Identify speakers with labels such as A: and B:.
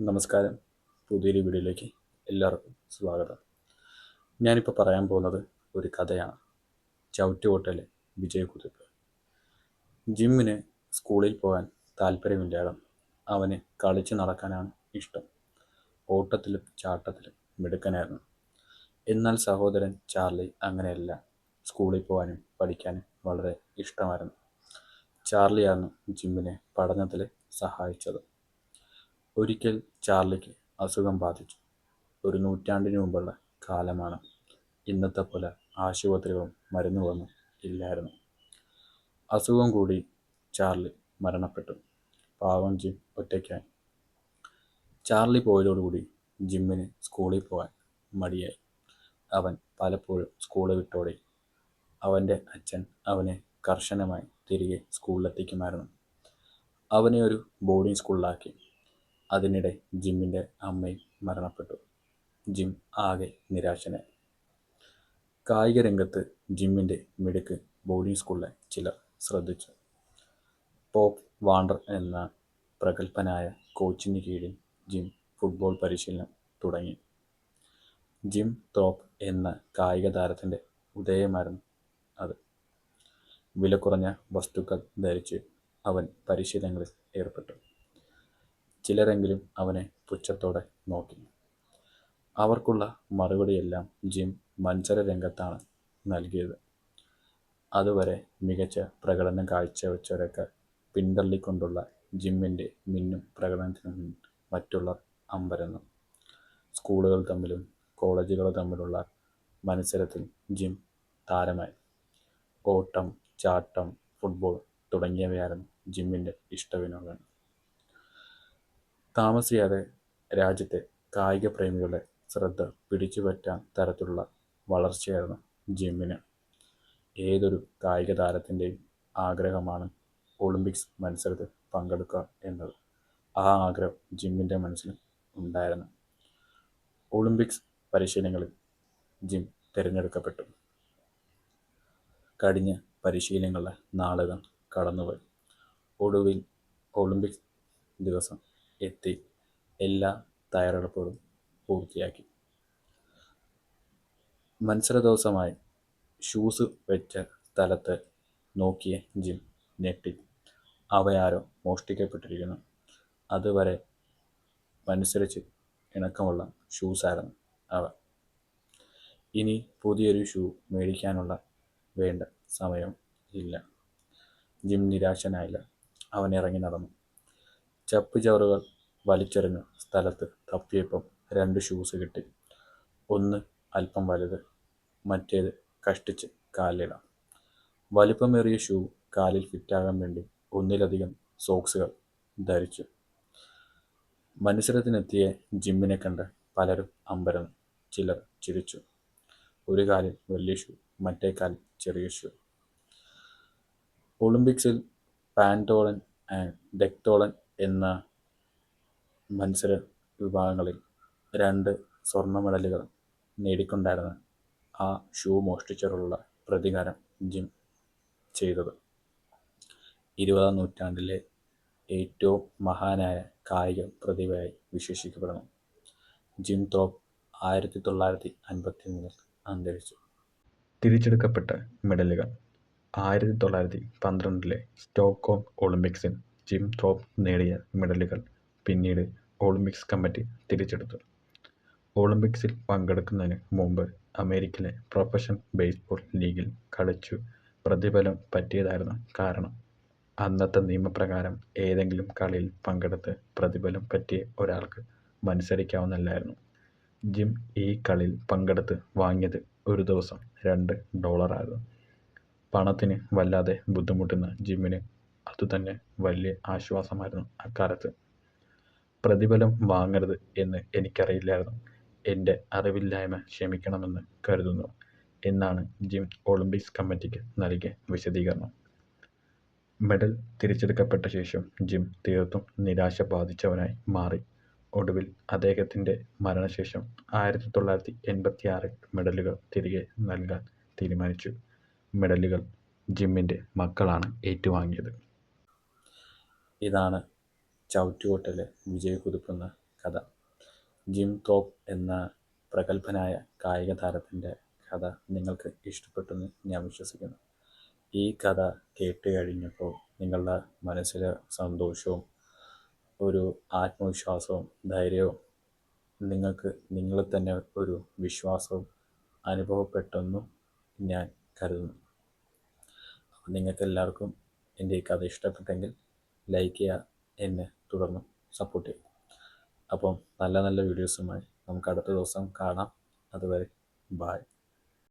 A: നമസ്കാരം. പുതിയൊരു വീഡിയോയിലേക്ക് എല്ലാവർക്കും സ്വാഗതം. ഞാനിപ്പോൾ പറയാൻ പോകുന്നത് ഒരു കഥയാണ്. ചവിറ്റുകോട്ടയിലെ വിജയകുതിപ്പ് ജിമ്മിന് സ്കൂളിൽ പോകാൻ താല്പര്യമില്ലാതെ അവന് കളിച്ച് നടക്കാനാണ് ഇഷ്ടം. ഓട്ടത്തിലും ചാട്ടത്തിലും മിടുക്കനായിരുന്നു. എന്നാൽ സഹോദരൻ ചാർലി അങ്ങനെയല്ല. സ്കൂളിൽ പോകാനും പഠിക്കാനും വളരെ ഇഷ്ടമായിരുന്നു. ചാർലിയാണ് ജിമ്മിനെ പഠനത്തിൽ സഹായിച്ചത്. ഒരിക്കൽ ചാർലിക്ക് അസുഖം ബാധിച്ചു. ഒരു നൂറ്റാണ്ടിന് മുമ്പുള്ള കാലമാണ്. ഇന്നത്തെ പോലെ ആശുപത്രികളും മരുന്നുകളൊന്നും ഇല്ലായിരുന്നു. അസുഖം കൂടി ചാർലി മരണപ്പെട്ടു. പാവം ജിം ഒറ്റയ്ക്കായി. ചാർലി പോയതോടുകൂടി ജിമ്മിന് സ്കൂളിൽ പോകാൻ മടിയായി. അവൻ പലപ്പോഴും സ്കൂൾ വിട്ടോടി അവന്റെ അച്ഛൻ അവനെ കർശനമായി തിരികെ സ്കൂളിലെത്തിക്കുമായിരുന്നു. അവനെ ഒരു ബോർഡിംഗ് സ്കൂളിലാക്കി. അതിനിടെ ജിമ്മിന്റെ അമ്മയും മരണപ്പെട്ടു. ജിം ആകെ നിരാശനായി. കായിക രംഗത്ത് ജിമ്മിന്റെ മിടുക്ക് ബോർഡിംഗ് സ്കൂളിലെ ചിലർ ശ്രദ്ധിച്ചു. പോപ്പ് വാണ്ടർ എന്ന പ്രഗത്ഭനായ കോച്ചിന് കീഴിൽ ജിം ഫുട്ബോൾ പരിശീലനം തുടങ്ങി. ജിം തോപ്പ് എന്ന കായിക താരത്തിന്റെ ഉദയമായിരുന്നു അത്. വില കുറഞ്ഞ വസ്തുക്കൾ ധരിച്ച് അവൻ പരിശീലനങ്ങളിൽ ഏർപ്പെട്ടു. ചിലരെങ്കിലും അവനെ പുച്ഛത്തോടെ നോക്കി. അവർക്കുള്ള മറുപടിയെല്ലാം ജിം മത്സര രംഗത്താണ് നൽകിയത്. അതുവരെ മികച്ച പ്രകടനം കാഴ്ചവെച്ചവരൊക്കെ പിന്തള്ളിക്കൊണ്ടുള്ള ജിമ്മിന്റെ മിന്നും പ്രകടനത്തിന് മറ്റുള്ളവർ അമ്പരന്നു. സ്കൂളുകൾ തമ്മിലും കോളേജുകൾ തമ്മിലുള്ള മത്സരത്തിൽ ജിം താരമായി. ഓട്ടം ചാട്ടം ഫുട്ബോൾ തുടങ്ങിയവയായിരുന്നു ജിമ്മിന്റെ ഇഷ്ടവിനോദങ്ങൾ. താമസിയാതെ രാജ്യത്തെ കായിക പ്രേമികളുടെ ശ്രദ്ധ പിടിച്ചുപറ്റാൻ തരത്തിലുള്ള വളർച്ചയായിരുന്നു ജിമ്മിന്. ഏതൊരു കായിക താരത്തിന്റെയും ആഗ്രഹമാണ് ഒളിമ്പിക്സ് മത്സരത്തിൽ പങ്കെടുക്കുക എന്നത്. ആ ആഗ്രഹം ജിമ്മിന്റെ മനസ്സിൽ ഉണ്ടായിരുന്നു. ഒളിമ്പിക്സ് പരിശീലനങ്ങളിൽ ജിം തിരഞ്ഞെടുക്കപ്പെട്ടു. കഴിഞ്ഞ പരിശീലനങ്ങളുടെ നാളുകൾ കടന്നുപോയി. ഒടുവിൽ ഒളിമ്പിക്സ് ദിവസം എത്തി എല്ലാ തയ്യാറെടുപ്പുകളും പൂർത്തിയാക്കി. മത്സര ദിവസമായി ഷൂസ് വെച്ച സ്ഥലത്ത് നോക്കിയ ജിം ഞെട്ടി. അവയാരോ മോഷ്ടിക്കപ്പെട്ടിരിക്കുന്നു. അതുവരെ മനുസരിച്ച് ഇണക്കമുള്ള ഷൂസായിരുന്നു അവ. ഇനി പുതിയൊരു ഷൂ മേടിക്കാനുള്ള വേണ്ട സമയം ഇല്ല. ജിം നിരാശനായില്ല. അവൻ ഇറങ്ങി നടന്നു. ചപ്പുചവറുകൾ വലിച്ചെറിഞ്ഞ സ്ഥലത്ത് തപ്പിയപ്പം രണ്ട് ഷൂസ് കിട്ടി. ഒന്ന് അല്പം വലുത് മറ്റേത് കഷ്ടിച്ച് കാലിലിടാം. വലിപ്പമേറിയ ഷൂ കാലിൽ ഫിറ്റാകാൻ വേണ്ടി ഒന്നിലധികം സോക്സുകൾ ധരിച്ചു. മത്സരത്തിനെത്തിയ ജിമ്മിനെ കണ്ട് പലരും അമ്പരന്നു ചിലർ ചിരിച്ചു. ഒരു കാലിൽ വലിയ ഷൂ മറ്റേ കാലിൽ ചെറിയ ഷൂ ഒളിമ്പിക്സിൽ പാന്റോളൻ ആൻഡ് ഡെക്ടോളൻ എന്ന മത്സര വിഭാഗങ്ങളിൽ രണ്ട് സ്വർണ മെഡലുകൾ നേടിക്കൊണ്ടായിരുന്നു ആ ഷൂ മോഷ്ടിച്ചുള്ള പ്രതികാരം ജിം ചെയ്തത്. ഇരുപതാം നൂറ്റാണ്ടിലെ ഏറ്റവും മഹാനായ കായിക പ്രതിഭയായി വിശേഷിക്കപ്പെടുന്നു. ജിം തോപ്പ് ആയിരത്തി തൊള്ളായിരത്തി അൻപത്തി മൂന്നിൽ അന്തരിച്ചു. തിരിച്ചെടുക്കപ്പെട്ട മെഡലുകൾ ആയിരത്തി തൊള്ളായിരത്തി പന്ത്രണ്ടിലെ സ്റ്റോക്ക്ഹോം ഒളിമ്പിക്സിൽ ജിം തോപ്പ് നേടിയ മെഡലുകൾ പിന്നീട് ഒളിമ്പിക്സ് കമ്മിറ്റി തിരിച്ചെടുത്തു. ഒളിമ്പിക്സിൽ പങ്കെടുക്കുന്നതിന് മുമ്പ് അമേരിക്കയിലെ പ്രൊഫഷണൽ ബേസ്ബോൾ ലീഗിൽ കളിച്ചു പ്രതിഫലം പറ്റിയതായിരുന്നു കാരണം. അന്നത്തെ നിയമപ്രകാരം ഏതെങ്കിലും കളിയിൽ പങ്കെടുത്ത് പ്രതിഫലം പറ്റിയ ഒരാൾക്ക് മത്സരിക്കാവുന്നല്ലായിരുന്നു. ജിം ഈ കളിയിൽ പങ്കെടുത്ത് വാങ്ങിയത് ഒരു ദിവസം രണ്ട് ഡോളറായിരുന്നു പണത്തിന് വല്ലാതെ ബുദ്ധിമുട്ടുന്ന ജിമ്മിന് അതുതന്നെ വലിയ ആശ്വാസമായിരുന്നു അക്കാലത്ത്. പ്രതിഫലം വാങ്ങരുത് എന്ന് എനിക്കറിയില്ലായിരുന്നു. എന്റെ അറിവില്ലായ്മ ക്ഷമിക്കണമെന്ന് കരുതുന്നു എന്നാണ് ജിം ഒളിമ്പിക്സ് കമ്മിറ്റിക്ക് നൽകിയ വിശദീകരണം. മെഡൽ തിരിച്ചെടുക്കപ്പെട്ട ശേഷം ജിം തീർത്തും നിരാശ ബാധിച്ചവനായി മാറി. ഒടുവിൽ അദ്ദേഹത്തിന്റെ മരണശേഷം ആയിരത്തി തൊള്ളായിരത്തി എൺപത്തി ആറിൽ മെഡലുകൾ തിരികെ നൽകാൻ തീരുമാനിച്ചു. മെഡലുകൾ ജിമ്മിന്റെ മക്കളാണ് ഏറ്റുവാങ്ങിയത്. ഇതാണ് ചവിട്ടുകൊട്ടിലെ വിജയകുതിപ്പെന്ന കഥ. ജിം തോപ്പ് എന്ന പ്രഗത്ഭനായ കായിക താരത്തിന്റെ കഥ നിങ്ങൾക്ക് ഇഷ്ടപ്പെട്ടെന്ന് ഞാൻ വിശ്വസിക്കുന്നു. ഈ കഥ കേട്ട് കഴിഞ്ഞപ്പോൾ നിങ്ങളുടെ മനസ്സിൽ സന്തോഷവും ഒരു ആത്മവിശ്വാസവും ധൈര്യവും നിങ്ങൾക്ക് നിങ്ങളിൽ തന്നെ ഒരു വിശ്വാസവും അനുഭവപ്പെട്ടെന്നും ഞാൻ കരുതുന്നു. നിങ്ങൾക്ക് എല്ലാവർക്കും എന്റെ ഈ കഥ ഇഷ്ടപ്പെട്ടെങ്കിൽ ലൈക്ക് ചെയ്യുക എന്നെ തുടർന്നും സപ്പോർട്ട് ചെയ്യുക. അപ്പം നല്ല നല്ല വീഡിയോസുമായി നമുക്ക് അടുത്ത ദിവസം കാണാം. അതുവരെ ബായ്